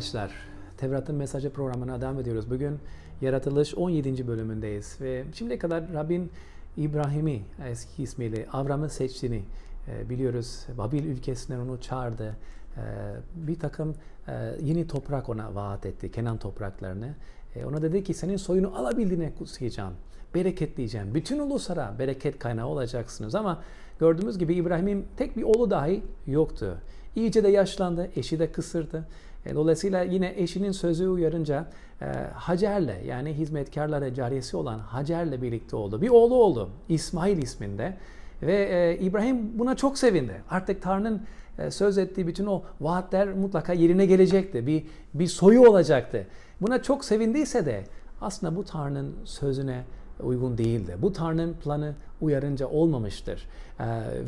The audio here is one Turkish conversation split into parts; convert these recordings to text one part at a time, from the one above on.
Arkadaşlar, Tevrat'ın mesajı programına devam ediyoruz. Bugün Yaratılış 17. bölümündeyiz ve şimdiye kadar Rabbin İbrahim'i eski ismiyle Avram'ı seçtiğini e, biliyoruz. Babil ülkesinden onu çağırdı. E, bir takım e, yeni toprak ona vaat etti, Kenan topraklarını. Ona dedi ki senin soyunu alabildiğine kutsayacağım, bereketleyeceğim. Bütün uluslara bereket kaynağı olacaksınız ama gördüğümüz gibi İbrahim'in tek bir oğlu dahi yoktu. İyice de yaşlandı, eşi de kısırdı. E, Dolayısıyla yine eşinin sözü uyarınca e, Hacer'le yani hizmetkarlara cariyesi olan Hacer'le birlikte oldu. Bir oğlu oldu İsmail isminde ve e, İbrahim buna çok sevindi. Artık Tanrı'nın söz ettiği bütün o vaatler mutlaka yerine gelecekti. Bir, bir soyu olacaktı. Buna çok sevindiyse de aslında bu Tanrı'nın sözüne uygun değildi. Bu Tanrı'nın planı uyarınca olmamıştır.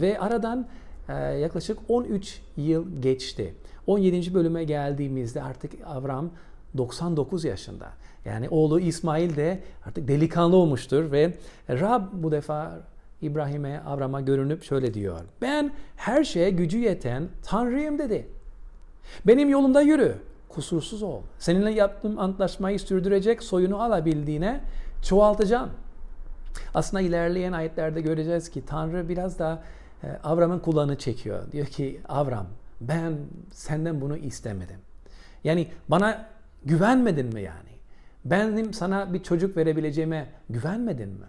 Ve aradan yaklaşık 13 yıl geçti. 17. bölüme geldiğimizde artık Avram 99 yaşında. Yani oğlu İsmail de artık delikanlı olmuştur ve Rab bu defa İbrahim'e, Avram'a görünüp şöyle diyor. Ben her şeye gücü yeten Tanrıyım dedi. Benim yolumda yürü, kusursuz ol. Seninle yaptığım antlaşmayı sürdürecek soyunu alabildiğine çoğaltacağım. Aslında ilerleyen ayetlerde göreceğiz ki Tanrı biraz da Avram'ın kulağını çekiyor. Diyor ki Avram ben senden bunu istemedim. Yani bana güvenmedin mi yani? Benim sana bir çocuk verebileceğime güvenmedin mi?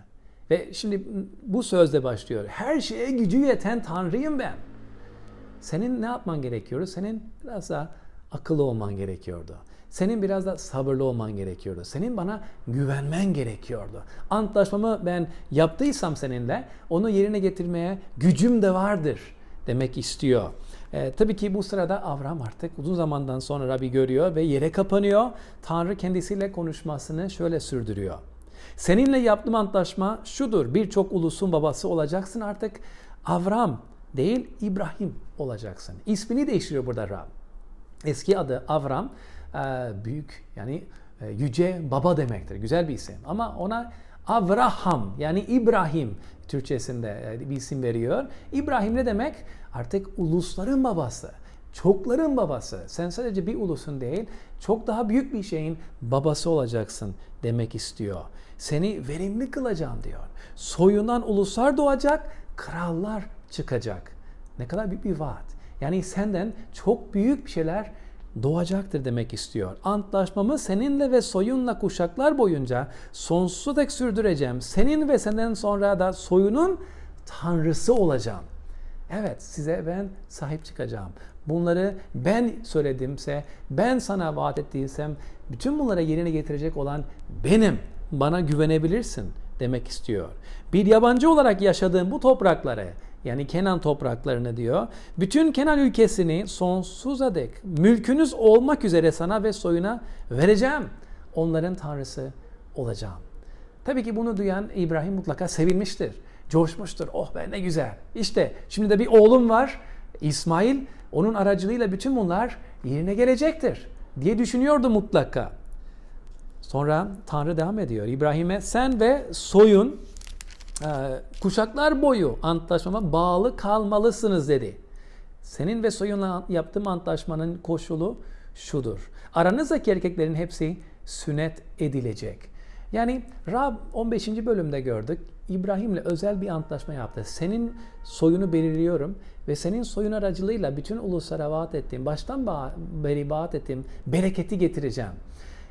Ve şimdi bu sözle başlıyor. Her şeye gücü yeten Tanrıyım ben. Senin ne yapman gerekiyordu? Senin biraz daha akıllı olman gerekiyordu. Senin biraz da sabırlı olman gerekiyordu. Senin bana güvenmen gerekiyordu. Antlaşmamı ben yaptıysam seninle onu yerine getirmeye gücüm de vardır demek istiyor. E, tabii ki bu sırada Avram artık uzun zamandan sonra Rabbi görüyor ve yere kapanıyor. Tanrı kendisiyle konuşmasını şöyle sürdürüyor. Seninle yaptığım antlaşma şudur. Birçok ulusun babası olacaksın artık. Avram değil İbrahim olacaksın. İsmini değiştiriyor burada Rab. Eski adı Avram büyük yani e, yüce baba demektir. Güzel bir isim. Ama ona Avraham yani İbrahim Türkçesinde e, bir isim veriyor. İbrahim ne demek? Artık ulusların babası. Çokların babası. Sen sadece bir ulusun değil, çok daha büyük bir şeyin babası olacaksın demek istiyor. Seni verimli kılacağım diyor. Soyundan uluslar doğacak, krallar çıkacak. Ne kadar büyük bir vaat. Yani senden çok büyük bir şeyler doğacaktır demek istiyor. Antlaşmamı seninle ve soyunla kuşaklar boyunca sonsuza dek sürdüreceğim. Senin ve senden sonra da soyunun tanrısı olacağım. Evet size ben sahip çıkacağım. Bunları ben söyledimse, ben sana vaat ettiysem bütün bunlara yerine getirecek olan benim. Bana güvenebilirsin demek istiyor. Bir yabancı olarak yaşadığım bu toprakları yani Kenan topraklarını diyor. Bütün Kenan ülkesini sonsuza dek mülkünüz olmak üzere sana ve soyuna vereceğim. Onların tanrısı olacağım. Tabii ki bunu duyan İbrahim mutlaka sevinmiştir. Coşmuştur. Oh be ne güzel. İşte şimdi de bir oğlum var. İsmail onun aracılığıyla bütün bunlar yerine gelecektir diye düşünüyordu mutlaka. Sonra Tanrı devam ediyor. İbrahim'e sen ve soyun kuşaklar boyu antlaşmama bağlı kalmalısınız dedi. Senin ve soyunla yaptığım antlaşmanın koşulu şudur. Aranızdaki erkeklerin hepsi sünnet edilecek. Yani Rab 15. bölümde gördük. İbrahim'le özel bir antlaşma yaptı. Senin soyunu belirliyorum ve senin soyun aracılığıyla bütün uluslara vaat ettiğim, baştan beri vaat ettiğim bereketi getireceğim.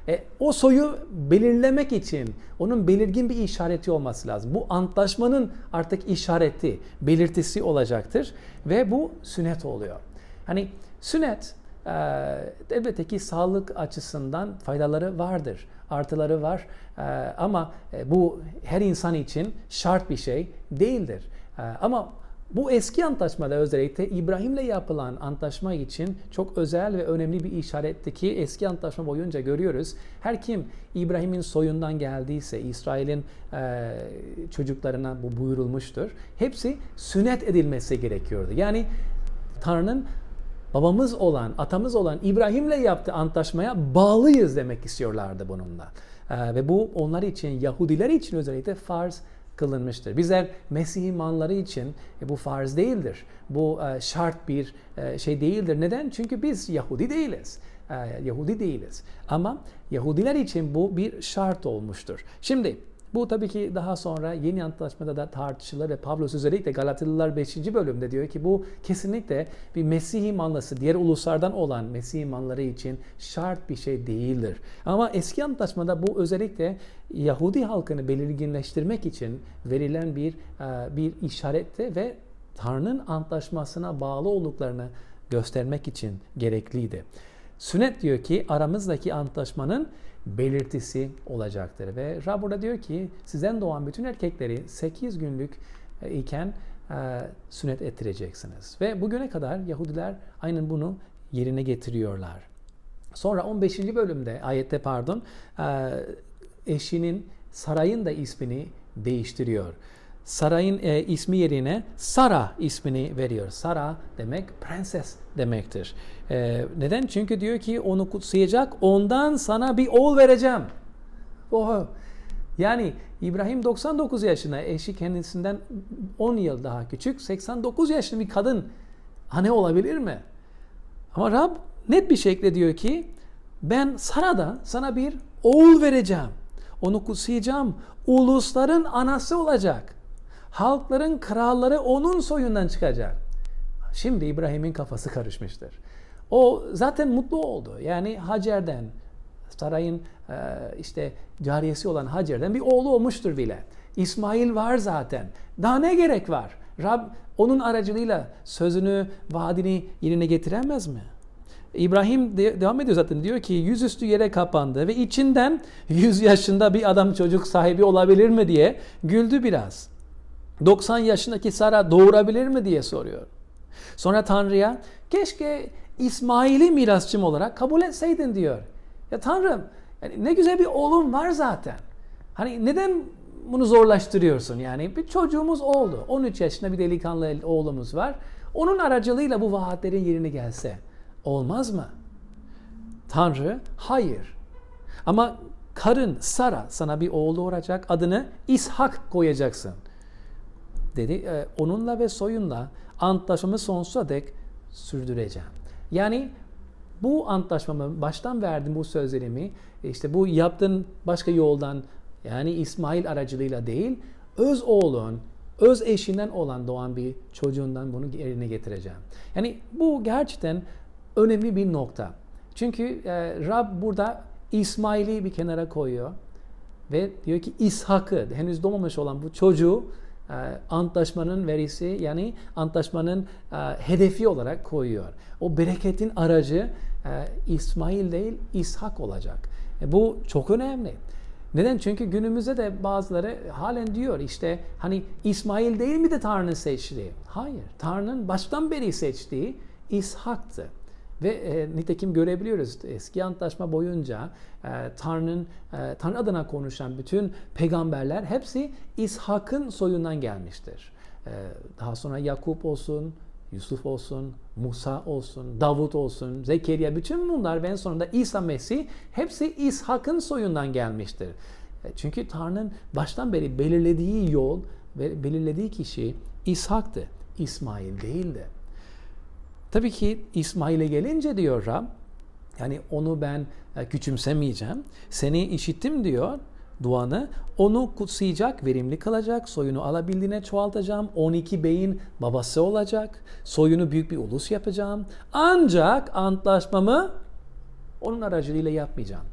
E, o soyu belirlemek için onun belirgin bir işareti olması lazım. Bu antlaşmanın artık işareti, belirtisi olacaktır ve bu sünnet oluyor. Hani sünnet e, elbette ki sağlık açısından faydaları vardır, artıları var e, ama e, bu her insan için şart bir şey değildir. E, ama bu eski antlaşmada özellikle İbrahim'le yapılan antlaşma için çok özel ve önemli bir işaretti ki eski antlaşma boyunca görüyoruz. Her kim İbrahim'in soyundan geldiyse İsrail'in e, çocuklarına bu buyurulmuştur. Hepsi sünnet edilmesi gerekiyordu. Yani Tanrı'nın babamız olan, atamız olan İbrahim'le yaptığı antlaşmaya bağlıyız demek istiyorlardı bununla. E, ve bu onlar için, Yahudiler için özellikle farz kılınmıştır. Bizler Mesih imanları için e, bu farz değildir. Bu e, şart bir e, şey değildir. Neden? Çünkü biz Yahudi değiliz. e, Yahudi değiliz. Ama Yahudiler için bu bir şart olmuştur. Şimdi bu tabii ki daha sonra yeni antlaşmada da tartışılır ve Pavlos özellikle Galatılılar 5. bölümde diyor ki bu kesinlikle bir Mesih imanlısı, diğer uluslardan olan Mesih imanları için şart bir şey değildir. Ama eski antlaşmada bu özellikle Yahudi halkını belirginleştirmek için verilen bir e, bir işarette ve Tanrı'nın antlaşmasına bağlı olduklarını göstermek için gerekliydi. Sünnet diyor ki aramızdaki antlaşmanın belirtisi olacaktır. Ve Rab burada diyor ki sizden doğan bütün erkekleri 8 günlük e, iken e, sünnet ettireceksiniz. Ve bugüne kadar Yahudiler aynen bunu yerine getiriyorlar. Sonra 15. bölümde ayette pardon e, eşinin sarayın da ismini değiştiriyor. Sarayın e, ismi yerine Sara ismini veriyor. Sara demek prenses demektir. E, neden? Çünkü diyor ki onu kutsayacak, ondan sana bir oğul vereceğim. Oha. Yani İbrahim 99 yaşında, eşi kendisinden 10 yıl daha küçük, 89 yaşlı bir kadın anne olabilir mi? Ama Rab net bir şekilde diyor ki ben Sara'da sana bir oğul vereceğim. Onu kutsayacağım. Ulusların anası olacak. Halkların kralları onun soyundan çıkacak. Şimdi İbrahim'in kafası karışmıştır. O zaten mutlu oldu. Yani Hacer'den, sarayın e, işte cariyesi olan Hacer'den bir oğlu olmuştur bile. İsmail var zaten. Daha ne gerek var? Rab onun aracılığıyla sözünü, vaadini yerine getiremez mi? İbrahim de, devam ediyor zaten diyor ki yüzüstü yere kapandı ve içinden 100 yaşında bir adam çocuk sahibi olabilir mi diye güldü biraz. 90 yaşındaki Sara doğurabilir mi diye soruyor. Sonra Tanrı'ya keşke İsmail'i mirasçım olarak kabul etseydin diyor. Ya Tanrım yani ne güzel bir oğlum var zaten. Hani neden bunu zorlaştırıyorsun? Yani bir çocuğumuz oldu. 13 yaşında bir delikanlı oğlumuz var. Onun aracılığıyla bu vaatlerin yerine gelse olmaz mı? Tanrı hayır. Ama karın Sara sana bir oğlu olacak adını İshak koyacaksın dedi. E, onunla ve soyunla antlaşmamı sonsuza dek sürdüreceğim. Yani bu antlaşmamı baştan verdim bu sözlerimi işte bu yaptığın başka yoldan yani İsmail aracılığıyla değil öz oğlun öz eşinden olan doğan bir çocuğundan bunu yerine getireceğim. Yani bu gerçekten önemli bir nokta. Çünkü e, Rab burada İsmail'i bir kenara koyuyor ve diyor ki İshak'ı henüz doğmamış olan bu çocuğu antlaşmanın verisi yani antlaşmanın e, hedefi olarak koyuyor. O bereketin aracı e, İsmail değil İshak olacak. Bu çok önemli. Neden? Çünkü günümüzde de bazıları halen diyor işte hani İsmail değil mi de Tanrı'nın seçtiği? Hayır. Tanrı'nın baştan beri seçtiği İshak'tı. Ve e, nitekim görebiliyoruz eski antlaşma boyunca e, Tanrı'nın e, Tanrı adına konuşan bütün peygamberler hepsi İshak'ın soyundan gelmiştir. E, daha sonra Yakup olsun, Yusuf olsun, Musa olsun, Davut olsun, Zekeriya bütün bunlar ve en sonunda İsa Mesih hepsi İshak'ın soyundan gelmiştir. E, çünkü Tanrı'nın baştan beri belirlediği yol ve belirlediği kişi İshak'tı. İsmail değildi. Tabii ki İsmail'e gelince diyor Rab, yani onu ben e, küçümsemeyeceğim. Seni işittim diyor duanı. Onu kutsayacak, verimli kılacak, soyunu alabildiğine çoğaltacağım. 12 beyin babası olacak. Soyunu büyük bir ulus yapacağım. Ancak antlaşmamı onun aracılığıyla yapmayacağım.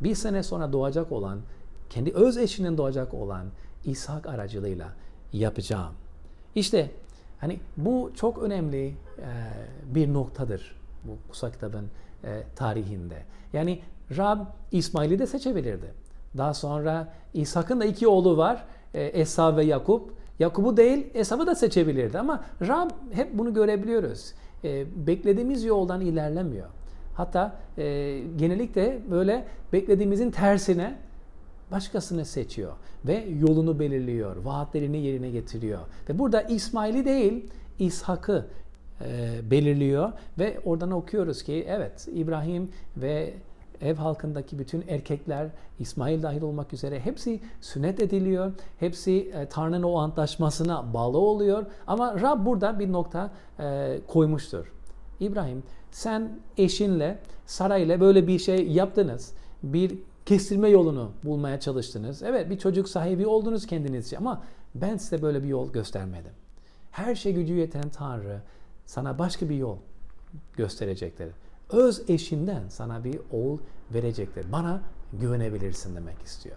Bir sene sonra doğacak olan, kendi öz eşinin doğacak olan İshak aracılığıyla yapacağım. İşte Hani bu çok önemli e, bir noktadır bu kutsal kitabın e, tarihinde. Yani Rab İsmail'i de seçebilirdi. Daha sonra İshak'ın da iki oğlu var. E, Esav ve Yakup. Yakup'u değil Esav'ı da seçebilirdi ama Rab hep bunu görebiliyoruz. Beklediğimiz yoldan ilerlemiyor. Hatta e, genellikle böyle beklediğimizin tersine başkasını seçiyor ve yolunu belirliyor, vaatlerini yerine getiriyor. Ve burada İsmail'i değil, İshak'ı e, belirliyor ve oradan okuyoruz ki evet İbrahim ve ev halkındaki bütün erkekler İsmail dahil olmak üzere hepsi sünnet ediliyor. Hepsi e, Tanrı'nın o antlaşmasına bağlı oluyor. Ama Rab burada bir nokta e, koymuştur. İbrahim sen eşinle Sara ile böyle bir şey yaptınız. Bir kestirme yolunu bulmaya çalıştınız. Evet bir çocuk sahibi oldunuz kendinizce ama ben size böyle bir yol göstermedim. Her şey gücü yeten Tanrı sana başka bir yol gösterecektir. Öz eşinden sana bir oğul verecektir. Bana güvenebilirsin demek istiyor.